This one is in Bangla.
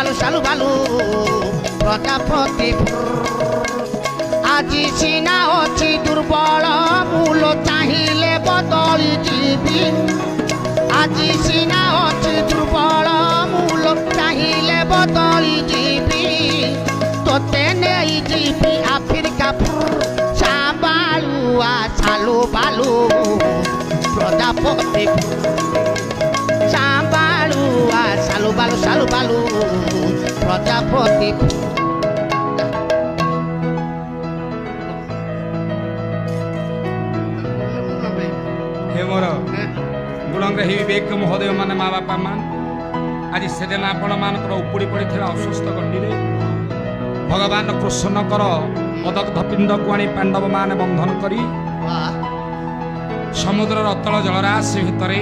বালু সালু বালু প্রজাপতি আজি সিনা অছি দুর্বল মূল চাহিলে বদলি জীবি আজি সিনা অছি দুর্বল মূল চাহিলে বদলি জীবি তোতে নেই জীবি আফ্রিকা সাবালুয়া সালু বালু প্রজাপতি কালু প্রজাপতি হে মোর গুণঙ্গ হে বিবেক মহোদয় মানে মা বাপা মান আজ সেদিন আপন মানকর উপুড়ি পড়িথিবা অসুস্থ গণ্ডিরে ভগবান কৃষ্ণকর অদগ্ধ পিণ্ডকু আনি পাণ্ডব মানে বন্ধন করি সমুদ্রর অতল জলরাশি ভিতরে